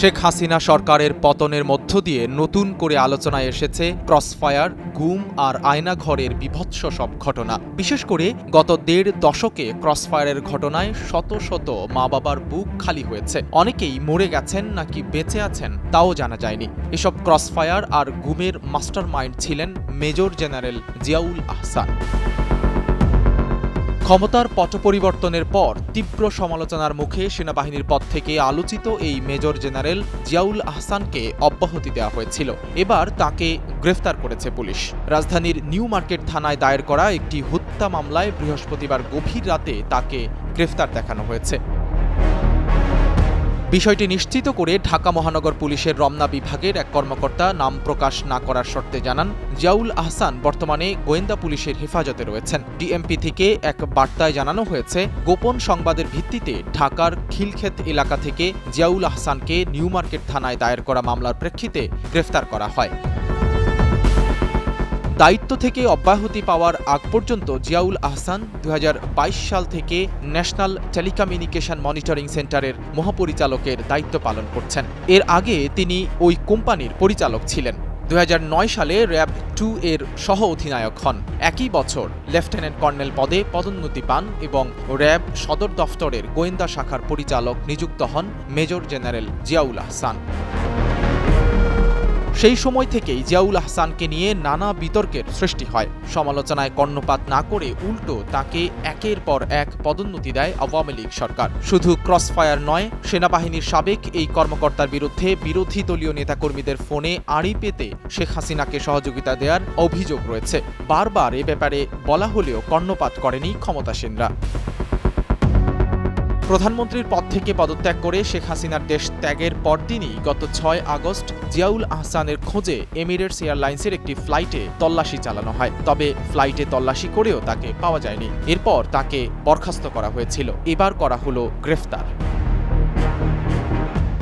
শেখ হাসিনা সরকারের পতনের মধ্য দিয়ে নতুন করে আলোচনায় এসেছে ক্রসফায়ার, গুম আর আয়নাঘরের বিভৎস সব ঘটনা। বিশেষ করে গত দেড় দশকে ক্রসফায়ারের ঘটনায় শত শত মা বাবার বুক খালি হয়েছে। অনেকেই মরে গেছেন নাকি বেঁচে আছেন তাও জানা যায়নি। এসব ক্রসফায়ার আর গুমের মাস্টার মাইন্ড ছিলেন মেজর জেনারেল জিয়াউল আহসান। ক্ষমতার পট পরিবর্তনের পর তীব্র সমালোচনার মুখে সেনাবাহিনীর পদ থেকে আলোচিত এই মেজর জেনারেল জিয়াউল আহসানকে অব্যাহতি দেওয়া হয়েছিল। এবার তাকে গ্রেফতার করেছে পুলিশ। রাজধানীর নিউ মার্কেট থানায় দায়ের করা একটি হত্যা মামলায় বৃহস্পতিবার গভীর রাতে তাকে গ্রেফতার দেখানো হয়েছে। বিষয়টি নিশ্চিত করে ঢাকা মহানগর পুলিশের রমনা বিভাগের এক কর্মকর্তা নাম প্রকাশ না করার শর্তে জানান, জিয়াউল আহসান বর্তমানে গোয়েন্দা পুলিশের হেফাজতে রয়েছেন। ডিএমপি থেকে এক বার্তায় জানানো হয়েছে, গোপন সংবাদের ভিত্তিতে ঢাকার খিলক্ষেত এলাকা থেকে জিয়াউল আহসানকে নিউ মার্কেট থানায় দায়ের করা মামলার প্রেক্ষিতে গ্রেফতার করা হয়। দায়িত্ব থেকে অব্যাহতি পাওয়ার আগ পর্যন্ত জিয়াউল আহসান দু হাজার বাইশ সাল থেকে ন্যাশনাল টেলিকমিউনিকেশন মনিটরিং সেন্টারের মহাপরিচালকের দায়িত্ব পালন করছেন। এর আগে তিনি ওই কোম্পানির পরিচালক ছিলেন। দু হাজার নয় সালে র্যাব টু এর সহ অধিনায়ক হন। একই বছর লেফটেন্যান্ট কর্নেল পদে পদোন্নতি পান এবং র্যাব সদর দফতরের গোয়েন্দা শাখার পরিচালক নিযুক্ত হন মেজর জেনারেল জিয়াউল আহসান। সেই সময় থেকেই জিয়াউল আহসানকে নিয়ে নানা বিতর্কের সৃষ্টি হয়। সমালোচনায় কর্ণপাত না করে উল্টো তাকে একের পর এক পদোন্নতি দেয় আওয়ামী লীগ সরকার। শুধু ক্রসফায়ার নয়, সেনাবাহিনীর সাবেক এই কর্মকর্তার বিরুদ্ধে বিরোধী দলীয় নেতাকর্মীদের ফোনে আড়ি পেতে শেখ হাসিনাকে সহযোগিতা দেওয়ার অভিযোগ রয়েছে। বারবার এ ব্যাপারে বলা হলেও কর্ণপাত করেনি ক্ষমতাসীনরা। প্রধানমন্ত্রীর পদ থেকে পদত্যাগ করে শেখ হাসিনার দেশ ত্যাগের পরদিনই গত ছয় আগস্ট জিয়াউল আহসানের খোঁজে এমিরেটস এয়ারলাইন্সের একটি ফ্লাইটে তল্লাশি চালানো হয়। তবে ফ্লাইটে তল্লাশি করেও তাকে পাওয়া যায়নি। এরপর তাকে বরখাস্ত করা হয়েছিল। এবার করা হল গ্রেফতার।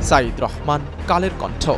সাইদ রহমান, কালের কণ্ঠ।